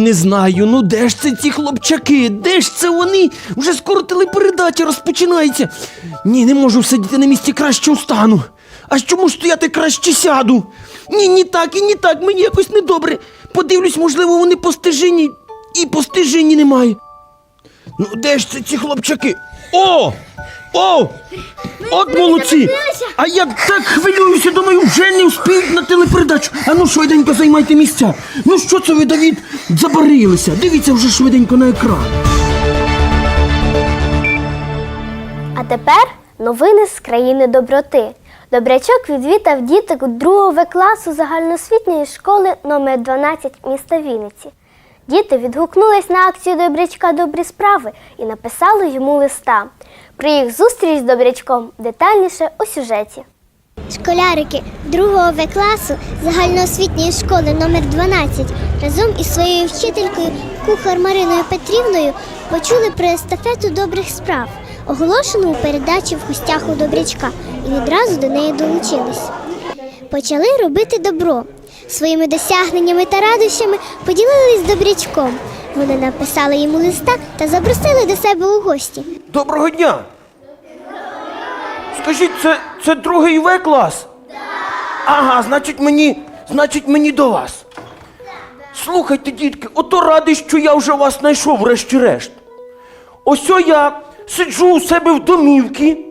Не знаю, ну де ж це ці хлопчаки? Де ж це вони? Вже скоро телепередача розпочинається. Ні, не можу сидіти на місці краще устану. А чому ж стояти краще сяду? Ні, ні так і ні так, мені якось недобре. Подивлюсь, можливо, вони по стежині, і по стежині немає. Ну, де ж це ці хлопчаки? О! О! От молодці! А я так хвилююся, думаю, вже не вспіють на телепередачу. А ну швиденько займайте місця. Ну що це ви, Давід, забарилися? Дивіться вже швиденько на екран. А тепер новини з країни доброти. Добрячок відвітав діток 2 класу загальноосвітньої школи номер 12 міста Вінниці. Діти відгукнулись на акцію Добрячка Добрі справи і написали йому листа. Про їх зустріч з добрячком детальніше у сюжеті. Школярики 2 В класу загальноосвітньої школи номер 12 разом із своєю вчителькою кухар Мариною Петрівною почули про естафету добрих справ, оголошену у передачі в гостях у Добрячка, і відразу до неї долучились. Почали робити добро. Своїми досягненнями та радощами поділились з добрячком. Вони написали йому листа та запросили до себе у гості. Доброго дня! Скажіть, це, це другий В клас? Ага, значить мені, значить мені до вас. Слухайте, дітки, ото радий, що я вже вас знайшов, врешті-решт. Ось я сиджу у себе в домівці,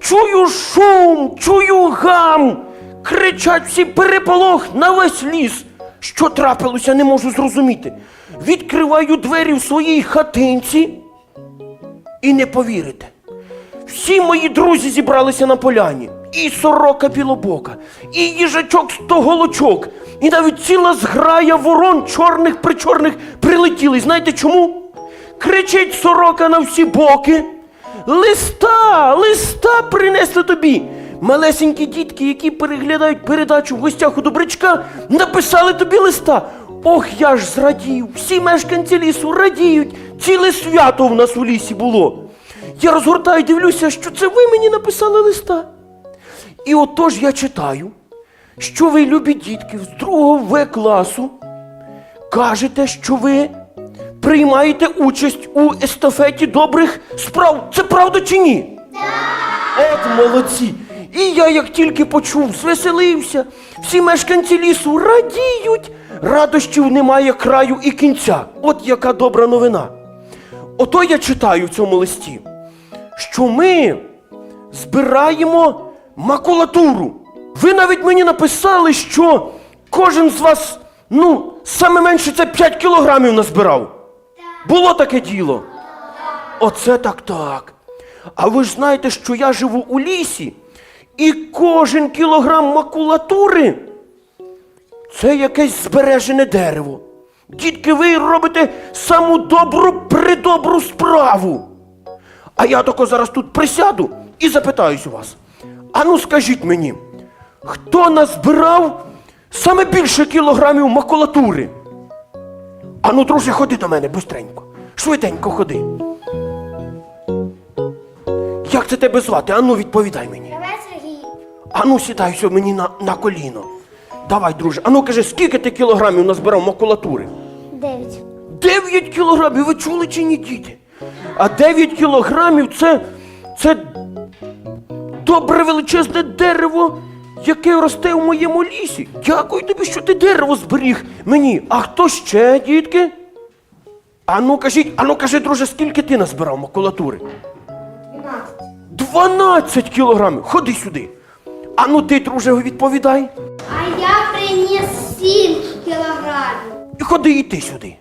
чую шум, чую гам, кричать всі переполох на весь ліс. Що трапилося, не можу зрозуміти. Відкриваю двері в своїй хатинці і не повірите. Всі мої друзі зібралися на поляні. І сорока білобока, і їжачок стоголочок, і навіть ціла зграя ворон чорних причорних прилетіли. Знаєте чому? Кричить сорока на всі боки. Листа, листа принесли тобі. Малесенькі дітки, які переглядають передачу в гостях у добрячка, написали тобі листа. Ох, я ж зрадів. Всі мешканці лісу радіють. Ціле свято в нас у лісі було. Я розгортаю, дивлюся, що це ви мені написали листа. І отож я читаю, що ви, любі дітки, з другого В класу, кажете, що ви приймаєте участь у естафеті добрих справ. Це правда чи ні? От молодці! І я, як тільки почув, звеселився. Всі мешканці лісу радіють. Радощів немає краю і кінця. От яка добра новина. Ото я читаю в цьому листі, що ми збираємо макулатуру. Ви навіть мені написали, що кожен з вас, ну, саме менше це 5 кілограмів назбирав. Було таке діло. Оце так так. А ви ж знаєте, що я живу у лісі, і кожен кілограм макулатури це якесь збережене дерево. Дітки, ви робите саму добру придобру справу. А я тако зараз тут присяду і запитаюсь у вас. Ану скажіть мені, хто назбирав саме більше кілограмів макулатури? Ану, друже, ходи до мене бистренько. Швиденько ходи. Як це тебе звати? Ану, відповідай мені. Ану, сідай сьо мені на, на коліно. Давай, друже. Ану, кажи, скільки ти кілограмів назбирав макулатури? Дев'ять. 9 кілограмів, ви чули чи ні, діти? А 9 кілограмів це. це добре величезне дерево, яке росте в моєму лісі. Дякую тобі, що ти дерево зберіг мені. А хто ще, дітки? Ану кажіть, ану кажи, друже, скільки ти назбирав макулатури? 12 кілограмів. Ходи сюди. Ану ти, друже, відповідай. А я приніс сім кілограмів. І ходи і ти сюди.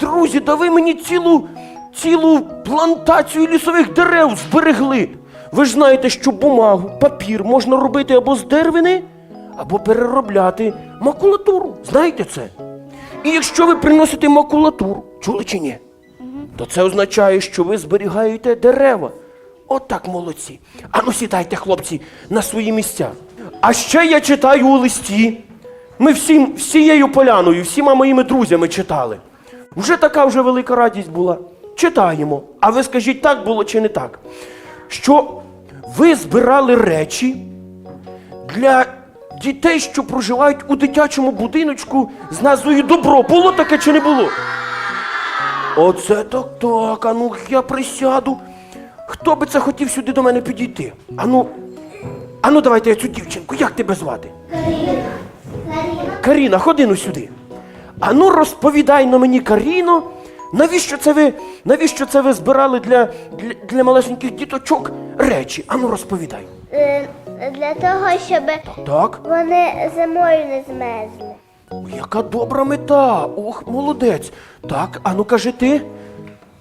Друзі, да ви мені цілу, цілу плантацію лісових дерев зберегли. Ви ж знаєте, що бумагу, папір можна робити або з деревини, або переробляти макулатуру. Знаєте це? І якщо ви приносите макулатуру, чули чи ні? То це означає, що ви зберігаєте дерева. От так молодці. Ану сідайте, хлопці, на свої місця. А ще я читаю у листі. Ми всім, всією поляною, всіма моїми друзями читали. Вже така вже велика радість була. Читаємо. А ви скажіть, так було чи не так? Що ви збирали речі для дітей, що проживають у дитячому будиночку з назвою Добро. Було таке чи не було? Оце так так. Ану, я присяду. Хто би це хотів сюди до мене підійти? Ану, ану, давайте я цю дівчинку. Як тебе звати? Каріна, ходи ну сюди. Ану, розповідай на мені, Каріно, навіщо це ви, навіщо це ви збирали для, для, для малесеньких діточок речі? Ану, розповідай. Е, Для того, щоб Так? вони зимою не змерзли. Яка добра мета. Ох, молодець. Так, ану кажи ти.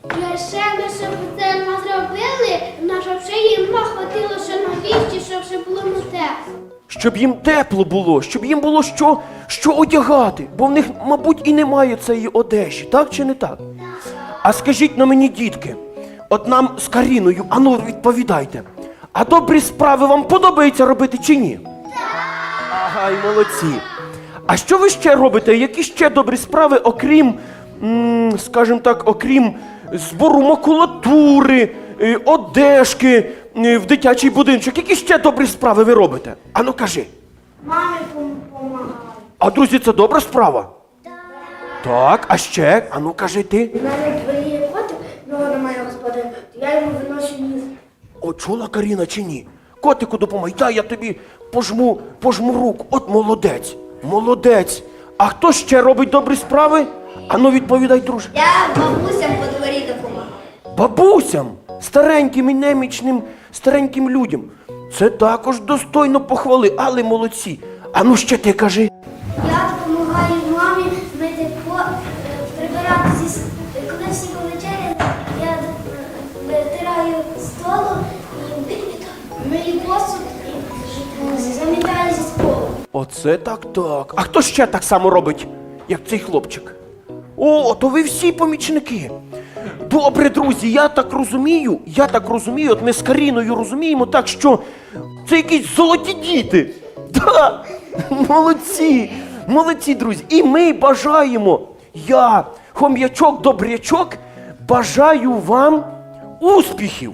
Лише ми, щоб це ми зробили, на щоб ще їм хватило на віщі, щоб ще було не тепло. Щоб їм тепло було, щоб їм було що, що одягати, бо в них, мабуть, і немає цієї одежі, так чи не так? А скажіть на мені, дітки, от нам з Каріною, ану відповідайте, а добрі справи вам подобається робити чи ні? Ага, і молодці. А що ви ще робите? Які ще добрі справи, окрім, скажімо так, окрім збору макулатури, одежки е, в дитячий будиночок? Які ще добрі справи ви робите? Ану кажи. Мамі допомагали. А друзі, це добра справа? Так, а ще? Ану кажи ти. У мене дворі котик, його немає господи, я йому виношу ніс. О, чула Каріна чи ні? Котику допомагай, дай я тобі пожму, пожму руку. От молодець, молодець. А хто ще робить добрі справи? Ану відповідай, друже. Я бабусям по дворі допомагаю. Бабусям, стареньким і немічним, стареньким людям. Це також достойно похвали, але молодці. Ану ще ти кажи. Я допомагаю мамі мити по, е, прибирати зі коли всі повечеряли, я е, витираю столу і мию посуд і замітаю зі столу. Оце так так. А хто ще так само робить, як цей хлопчик? О, то ви всі помічники. Добре, друзі, я так розумію, я так розумію, от ми з Каріною розуміємо так, що це якісь золоті діти. Да, молодці, молодці, друзі. І ми бажаємо, я, хом'ячок, добрячок, бажаю вам успіхів,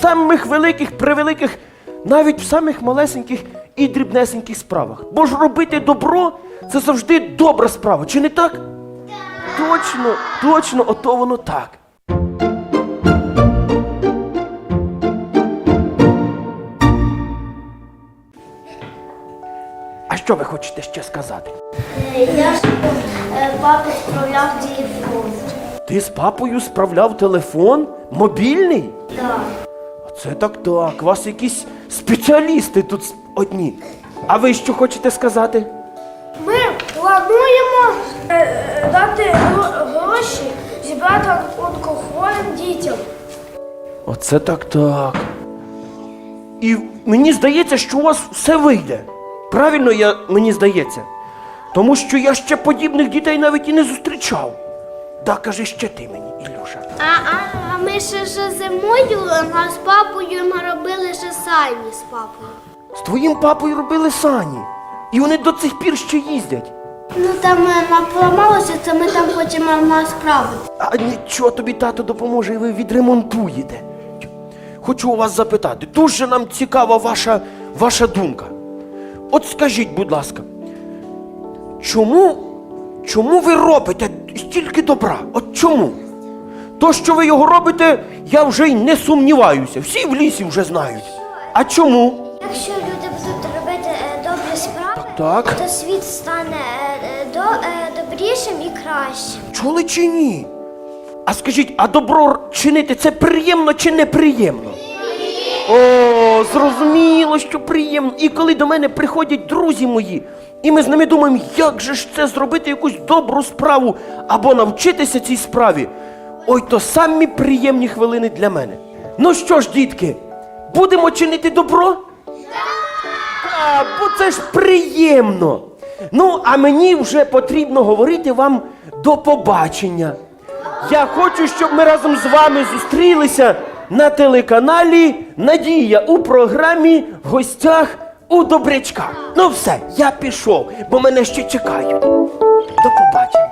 самих великих, превеликих, навіть в самих малесеньких і дрібнесеньких справах. Бо ж робити добро це завжди добра справа, чи не так? Точно, точно, ото воно так. Що ви хочете ще сказати? Я ж папі справляв телефон. Ти з папою справляв телефон мобільний? Так. Це так так. Вас якісь спеціалісти тут одні. А ви що хочете сказати? Ми плануємо е, дати гроші зібрати онкохворим дітям. Оце так так. І мені здається, що у вас все вийде. Правильно я, мені здається. Тому що я ще подібних дітей навіть і не зустрічав. Да, кажи ще ти мені, Ілюша. А, а, а ми ще ж зимою а з папою ми робили ще самі з папою. З твоїм папою робили сані. І вони до цих пір ще їздять. Ну там е, поламалося, це ми там хочемо справити. А нічого тобі тато допоможе, і ви відремонтуєте. Хочу у вас запитати, дуже нам цікава ваша, ваша думка. От скажіть, будь ласка, чому, чому ви робите стільки добра? От чому? То, що ви його робите, я вже й не сумніваюся. Всі в лісі вже знають. А чому? Якщо люди будуть робити е, добрі справи, Так. то світ стане е, е, до, е, добрішим і кращим. Чули чи ні? А скажіть, а добро чинити це приємно чи неприємно? О, зрозуміло, що приємно. І коли до мене приходять друзі мої, і ми з ними думаємо, як же ж це зробити якусь добру справу або навчитися цій справі. Ой, то самі приємні хвилини для мене. Ну що ж, дітки, будемо чинити добро? А, бо це ж приємно. Ну, а мені вже потрібно говорити вам до побачення. Я хочу, щоб ми разом з вами зустрілися на телеканалі Надія у програмі в гостях у Добрячка. Ну все, я пішов, бо мене ще чекають. До побачення.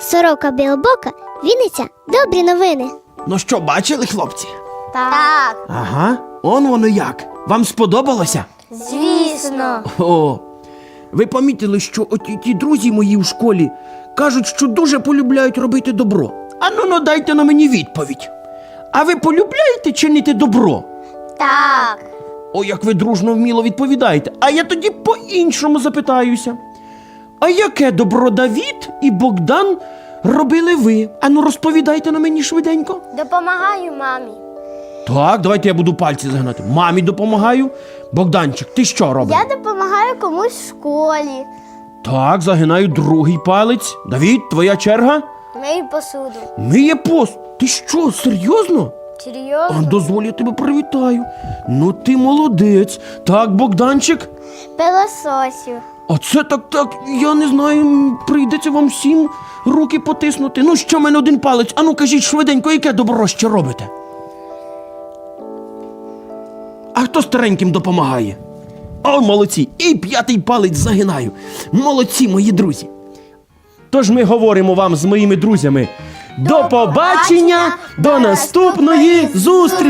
Сорока Білбока, Вінниця, добрі новини. Ну що, бачили, хлопці? Так. Ага, он воно як. Вам сподобалося? Звісно. О, ви помітили, що оті ті друзі мої в школі кажуть, що дуже полюбляють робити добро. А ну ну дайте на мені відповідь. А ви полюбляєте чинити добро? Так. О, як ви дружно вміло відповідаєте. А я тоді по-іншому запитаюся. А яке добро Давід і Богдан робили ви? Ану, розповідайте на мені швиденько. Допомагаю мамі. Так, давайте я буду пальці загинати. Мамі допомагаю. Богданчик, ти що робиш? Я допомагаю комусь в школі. Так, загинаю другий палець. Давід, твоя черга? Мию посуду. Миє пост. Ти що, серйозно? Серйозно? А дозволь, я тебе привітаю. Ну ти молодець. Так, Богданчик. Пилососю. А це так так, я не знаю, прийдеться вам всім руки потиснути. Ну, що в мене один палець? Ану, кажіть швиденько, яке добро ще робите? А хто стареньким допомагає? О, молодці! І п'ятий палець загинаю. Молодці, мої друзі. Тож ми говоримо вам з моїми друзями. До побачення, до наступної зустрічі!